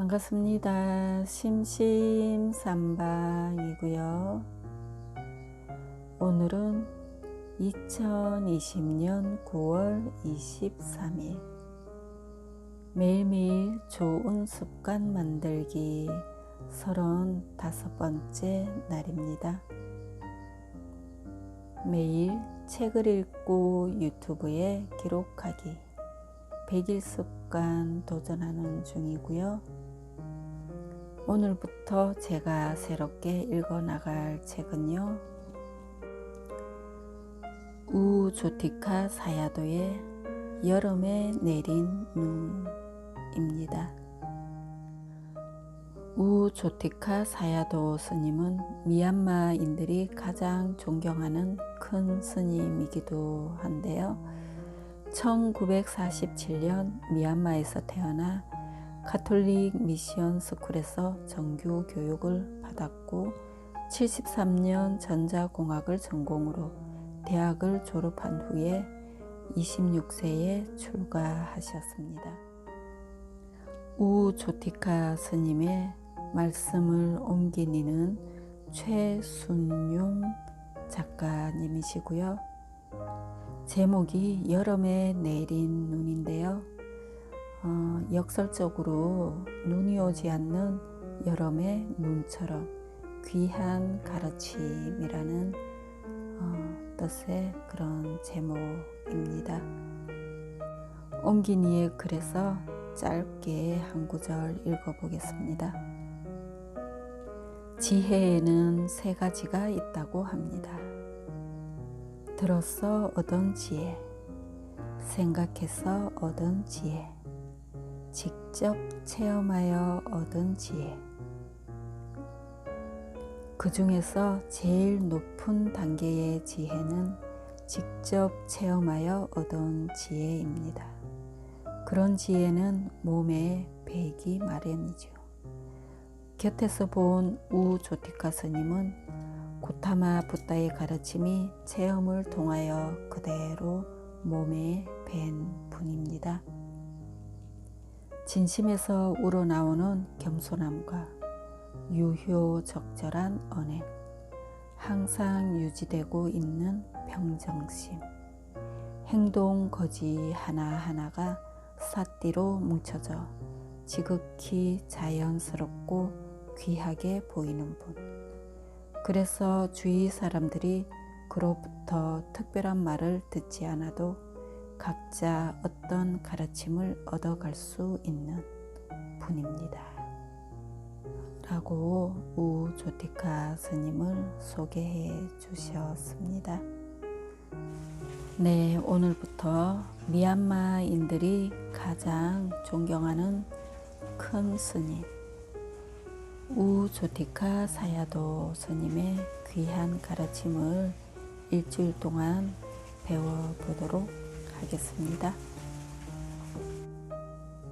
반갑습니다. 심심삼방이고요. 오늘은 2020년 9월 23일 매일매일 좋은 습관 만들기 35번째 날입니다. 매일 책을 읽고 유튜브에 기록하기 100일 습관 도전하는 중이고요. 오늘부터 제가 새롭게 읽어 나갈 책은요. 우조티카 사야도의 여름에 내린 눈입니다. 우조티카 사야도 스님은 미얀마인들이 가장 존경하는 큰 스님이기도 한데요. 1947년 미얀마에서 태어나 가톨릭 미션 스쿨에서 정규 교육을 받았고 73년 전자공학을 전공으로 대학을 졸업한 후에 26세에 출가하셨습니다. 우조티카 스님의 말씀을 옮긴 이는 최순용 작가님이시고요. 제목이 여름에 내린 눈인데요. 어, 역설적으로 눈이 오지 않는 여름의 눈처럼 귀한 가르침이라는 어, 뜻의 그런 제목입니다. 옮긴 이의 글에서 짧게 한 구절 읽어보겠습니다. 지혜에는 세 가지가 있다고 합니다. 들어서 얻은 지혜, 생각해서 얻은 지혜, 직접 체험하여 얻은 지혜. 그 중에서 제일 높은 단계의 지혜는 직접 체험하여 얻은 지혜입니다. 그런 지혜는 몸에 배기 마련이죠. 곁에서 본 우조티카 스님은 고타마 부다의 가르침이 체험을 통하여 그대로 몸에 밴 분입니다. 진심에서 우러나오는 겸손함과 유효적절한 언행, 항상 유지되고 있는 평정심, 행동 거지 하나하나가 사띠로 뭉쳐져 지극히 자연스럽고 귀하게 보이는 분. 그래서 주위 사람들이 그로부터 특별한 말을 듣지 않아도 각자 어떤 가르침을 얻어갈 수 있는 분입니다. 라고 우조티카 스님을 소개해 주셨습니다. 네, 오늘부터 미얀마인들이 가장 존경하는 큰 스님, 우조티카 사야도 스님의 귀한 가르침을 일주일 동안 배워보도록 하겠습니다.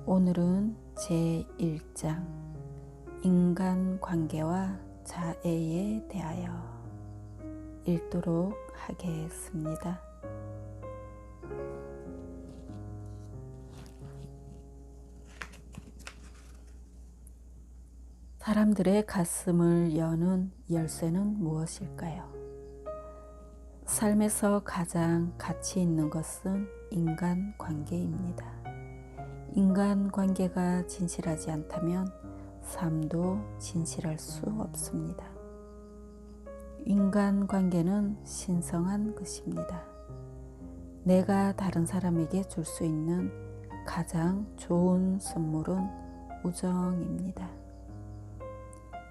오늘은 제1장 인간 관계와 자애에 대하여 읽도록 하겠습니다. 사람들의 가슴을 여는 열쇠는 무엇일까요? 삶에서 가장 가치 있는 것은 인간 관계입니다. 인간 관계가 진실하지 않다면 삶도 진실할 수 없습니다. 인간 관계는 신성한 것입니다. 내가 다른 사람에게 줄 수 있는 가장 좋은 선물은 우정입니다.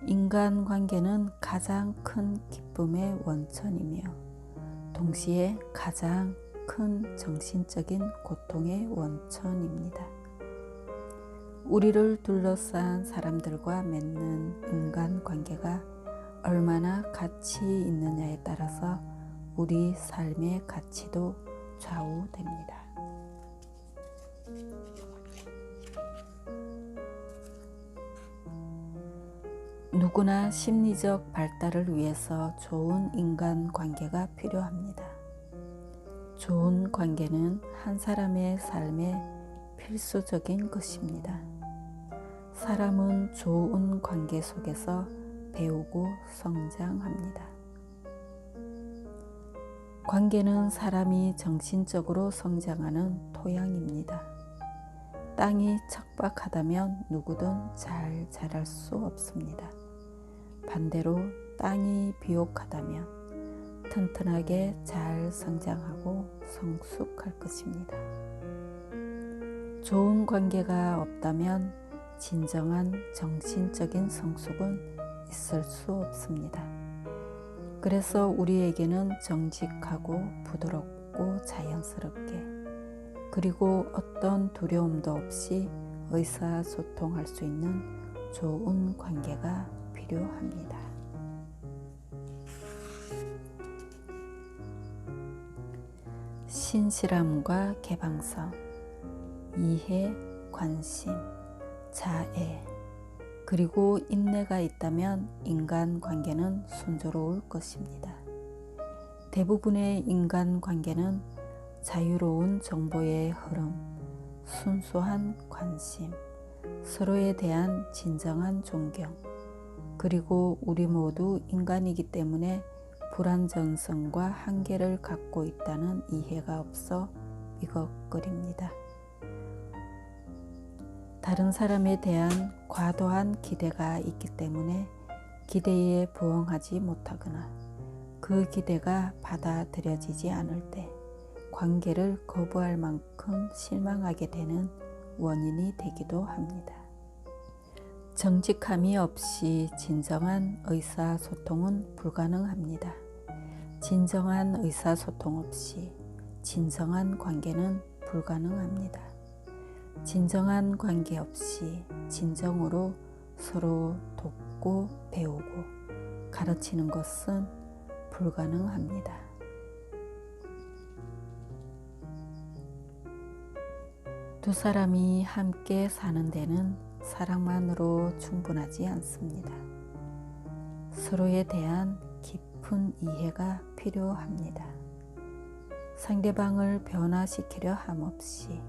인간 관계는 가장 큰 기쁨의 원천이며 동시에 가장 큰 정신적인 고통의 원천입니다. 우리를 둘러싼 사람들과 맺는 인간 관계가 얼마나 가치 있느냐에 따라서 우리 삶의 가치도 좌우됩니다. 누구나 심리적 발달을 위해서 좋은 인간 관계가 필요합니다. 좋은 관계는 한 사람의 삶에 필수적인 것입니다. 사람은 좋은 관계 속에서 배우고 성장합니다. 관계는 사람이 정신적으로 성장하는 토양입니다. 땅이 척박하다면 누구든 잘 자랄 수 없습니다. 반대로 땅이 비옥하다면 튼튼하게 잘 성장하고 성숙할 것입니다. 좋은 관계가 없다면 진정한 정신적인 성숙은 있을 수 없습니다. 그래서 우리에게는 정직하고 부드럽고 자연스럽게 그리고 어떤 두려움도 없이 의사소통할 수 있는 좋은 관계가 필요합니다. 신실함과 개방성, 이해, 관심, 자애, 그리고 인내가 있다면 인간 관계는 순조로울 것입니다. 대부분의 인간 관계는 자유로운 정보의 흐름, 순수한 관심, 서로에 대한 진정한 존경, 그리고 우리 모두 인간이기 때문에 불완전성과 한계를 갖고 있다는 이해가 없어 미걱거립니다. 다른 사람에 대한 과도한 기대가 있기 때문에 기대에 부응하지 못하거나 그 기대가 받아들여지지 않을 때 관계를 거부할 만큼 실망하게 되는 원인이 되기도 합니다. 정직함이 없이 진정한 의사소통은 불가능합니다. 진정한 의사소통 없이 진정한 관계는 불가능합니다. 진정한 관계 없이 진정으로 서로 돕고 배우고 가르치는 것은 불가능합니다. 두 사람이 함께 사는 데는 사랑만으로 충분하지 않습니다. 서로에 대한 깊은 이해가 필요합니다. 상대방을 변화시키려 함없이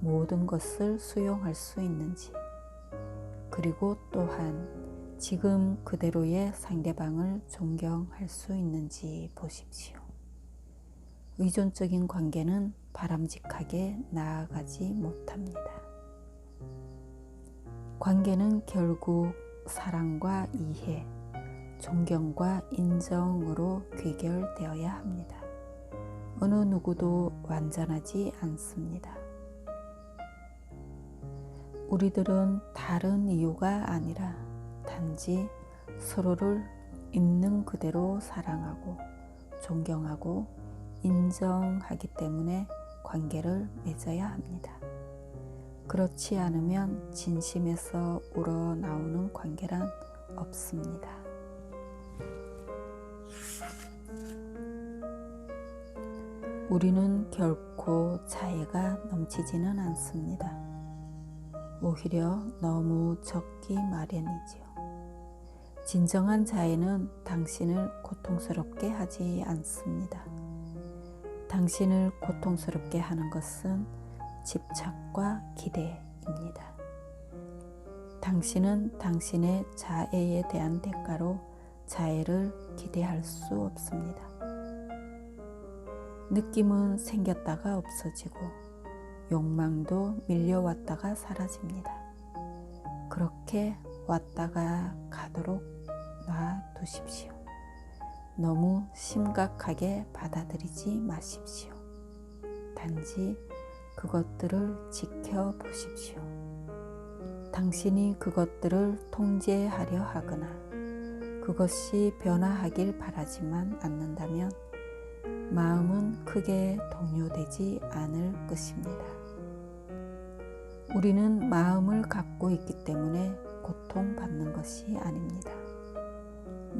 모든 것을 수용할 수 있는지, 그리고 또한 지금 그대로의 상대방을 존경할 수 있는지 보십시오. 의존적인 관계는 바람직하게 나아가지 못합니다. 관계는 결국 사랑과 이해, 존경과 인정으로 귀결되어야 합니다. 어느 누구도 완전하지 않습니다. 우리들은 다른 이유가 아니라 단지 서로를 있는 그대로 사랑하고 존경하고 인정하기 때문에 관계를 맺어야 합니다. 그렇지 않으면 진심에서 우러나오는 관계란 없습니다. 우리는 결코 자애가 넘치지는 않습니다. 오히려 너무 적기 마련이지요. 진정한 자애는 당신을 고통스럽게 하지 않습니다. 당신을 고통스럽게 하는 것은 집착과 기대입니다. 당신은 당신의 자애에 대한 대가로 자애를 기대할 수 없습니다. 느낌은 생겼다가 없어지고 욕망도 밀려왔다가 사라집니다. 그렇게 왔다가 가도록 놔두십시오. 너무 심각하게 받아들이지 마십시오. 단지 그것들을 지켜보십시오. 당신이 그것들을 통제하려 하거나 그것이 변화하길 바라지만 않는다면 마음은 크게 동요되지 않을 것입니다. 우리는 마음을 갖고 있기 때문에 고통받는 것이 아닙니다.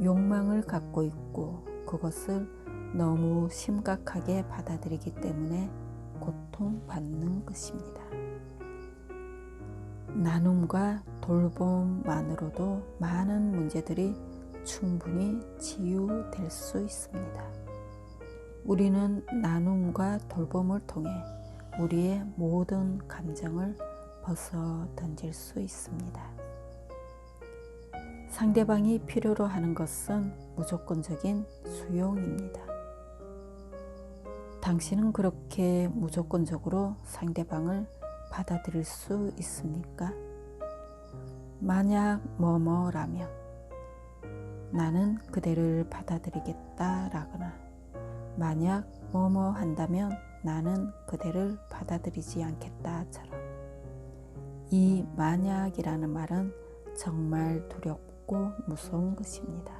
욕망을 갖고 있고 그것을 너무 심각하게 받아들이기 때문에 고통받는 것입니다. 나눔과 돌봄만으로도 많은 문제들이 충분히 치유될 수 있습니다. 우리는 나눔과 돌봄을 통해 우리의 모든 감정을 벗어 던질 수 있습니다. 상대방이 필요로 하는 것은 무조건적인 수용입니다. 당신은 그렇게 무조건적으로 상대방을 받아들일 수 있습니까? 만약 뭐뭐라면 나는 그대를 받아들이겠다 라거나 만약 뭐뭐 한다면 나는 그대를 받아들이지 않겠다처럼 이 만약이라는 말은 정말 두렵고 무서운 것입니다.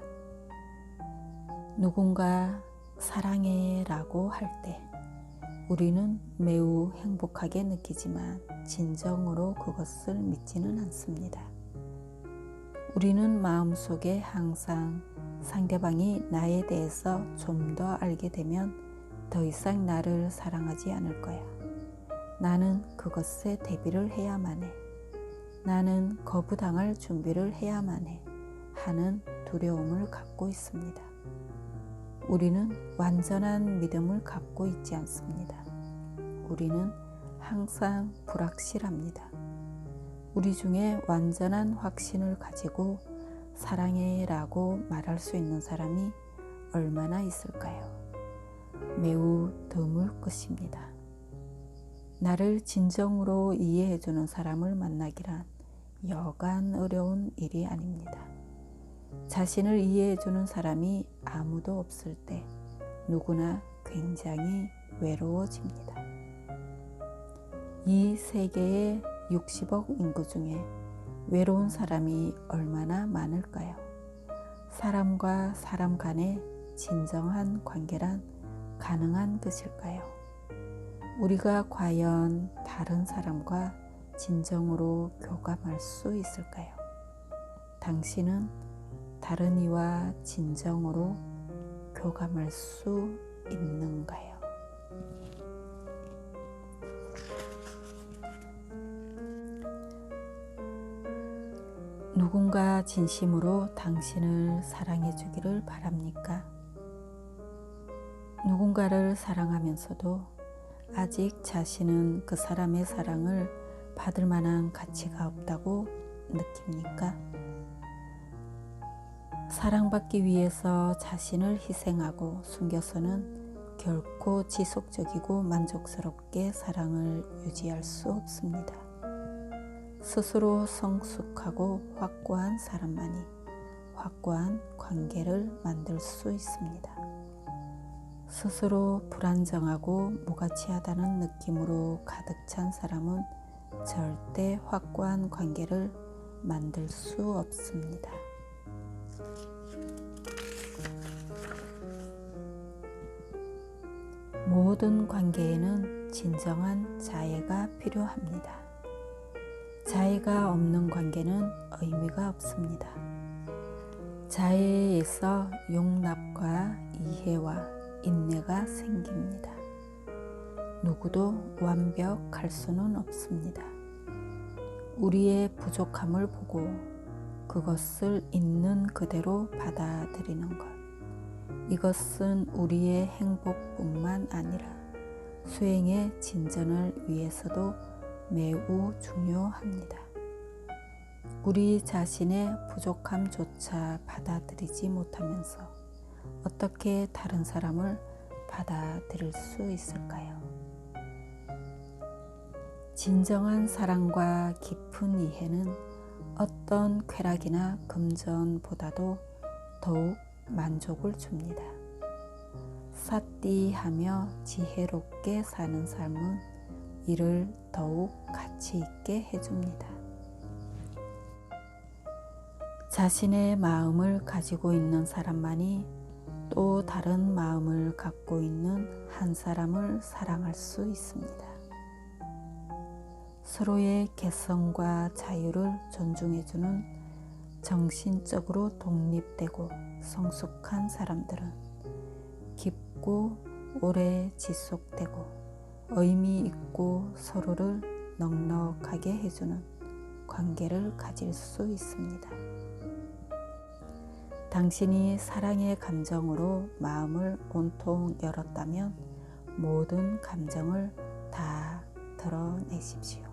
누군가 사랑해 라고 할 때 우리는 매우 행복하게 느끼지만 진정으로 그것을 믿지는 않습니다. 우리는 마음속에 항상 상대방이 나에 대해서 좀 더 알게 되면 더 이상 나를 사랑하지 않을 거야. 나는 그것에 대비를 해야만 해. 나는 거부당할 준비를 해야만 해. 하는 두려움을 갖고 있습니다. 우리는 완전한 믿음을 갖고 있지 않습니다. 우리는 항상 불확실합니다. 우리 중에 완전한 확신을 가지고 사랑해 라고 말할 수 있는 사람이 얼마나 있을까요? 매우 드물 것입니다. 나를 진정으로 이해해주는 사람을 만나기란 여간 어려운 일이 아닙니다. 자신을 이해해주는 사람이 아무도 없을 때 누구나 굉장히 외로워집니다. 이 세계의 60억 인구 중에 외로운 사람이 얼마나 많을까요? 사람과 사람 간의 진정한 관계란 가능한 것일까요? 우리가 과연 다른 사람과 진정으로 교감할 수 있을까요? 당신은 다른 이와 진정으로 교감할 수 있는가요? 누군가 진심으로 당신을 사랑해 주기를 바랍니까? 누군가를 사랑하면서도 아직 자신은 그 사람의 사랑을 받을 만한 가치가 없다고 느낍니까? 사랑받기 위해서 자신을 희생하고 숨겨서는 결코 지속적이고 만족스럽게 사랑을 유지할 수 없습니다. 스스로 성숙하고 확고한 사람만이 확고한 관계를 만들 수 있습니다. 스스로 불안정하고 무가치하다는 느낌으로 가득 찬 사람은 절대 확고한 관계를 만들 수 없습니다. 모든 관계에는 진정한 자애가 필요합니다. 자애가 없는 관계는 의미가 없습니다. 자애에서 용납과 이해와 인내가 생깁니다. 누구도 완벽할 수는 없습니다. 우리의 부족함을 보고 그것을 있는 그대로 받아들이는 것. 이것은 우리의 행복뿐만 아니라 수행의 진전을 위해서도 매우 중요합니다. 우리 자신의 부족함조차 받아들이지 못하면서 어떻게 다른 사람을 받아들일 수 있을까요? 진정한 사랑과 깊은 이해는 어떤 쾌락이나 금전보다도 더욱 만족을 줍니다. 사띠하며 지혜롭게 사는 삶은 이를 더욱 가치 있게 해줍니다. 자신의 마음을 가지고 있는 사람만이 또 다른 마음을 갖고 있는 한 사람을 사랑할 수 있습니다. 서로의 개성과 자유를 존중해주는 정신적으로 독립되고 성숙한 사람들은 깊고 오래 지속되고 의미 있고 서로를 넉넉하게 해주는 관계를 가질 수 있습니다. 당신이 사랑의 감정으로 마음을 온통 열었다면 모든 감정을 다 드러내십시오.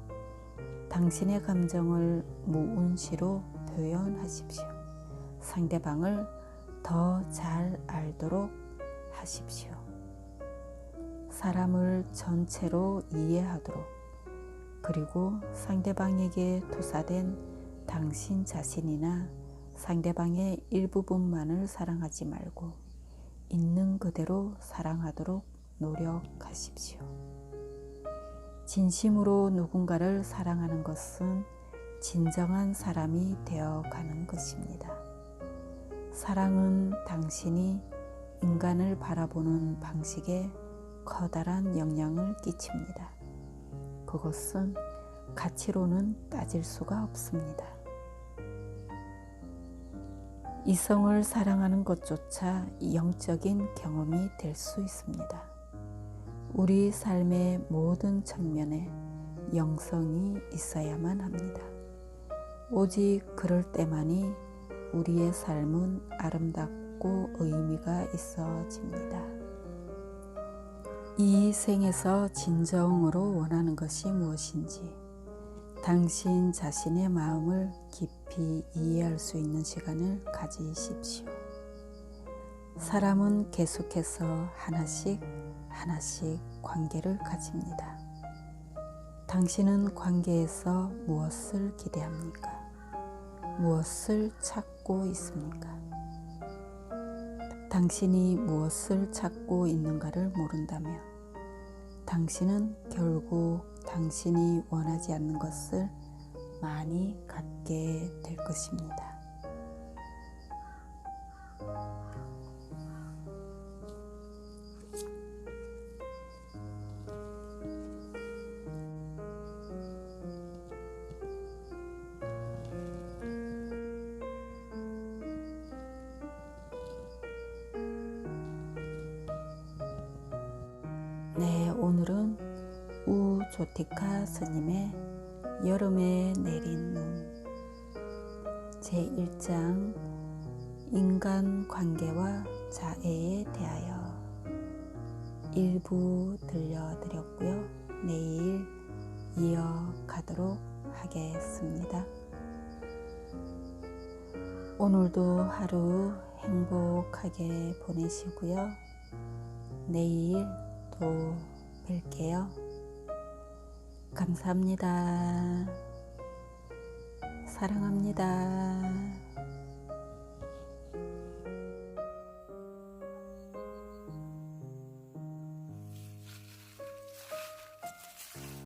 당신의 감정을 무운시로 표현하십시오. 상대방을 더 잘 알도록 하십시오. 사람을 전체로 이해하도록 그리고 상대방에게 투사된 당신 자신이나 상대방의 일부분만을 사랑하지 말고 있는 그대로 사랑하도록 노력하십시오. 진심으로 누군가를 사랑하는 것은 진정한 사람이 되어 가는 것입니다. 사랑은 당신이 인간을 바라보는 방식에 커다란 영향을 끼칩니다. 그것은 가치로는 따질 수가 없습니다. 이성을 사랑하는 것조차 영적인 경험이 될 수 있습니다. 우리 삶의 모든 측면에 영성이 있어야만 합니다. 오직 그럴 때만이 우리의 삶은 아름답고 의미가 있어집니다. 이 생에서 진정으로 원하는 것이 무엇인지 당신 자신의 마음을 깊이 이해할 수 있는 시간을 가지십시오. 사람은 계속해서 하나씩 하나씩 관계를 가집니다. 당신은 관계에서 무엇을 기대합니까? 무엇을 찾고 있습니까? 당신이 무엇을 찾고 있는가를 모른다면 당신은 결국 당신이 원하지 않는 것을 많이 갖게 될 것입니다. 조티카 스님의 여름에 내린 눈 제1장 인간 관계와 자애에 대하여 일부 들려드렸고요. 내일 이어가도록 하겠습니다. 오늘도 하루 행복하게 보내시고요. 내일 또 뵐게요. 감사합니다. 사랑합니다.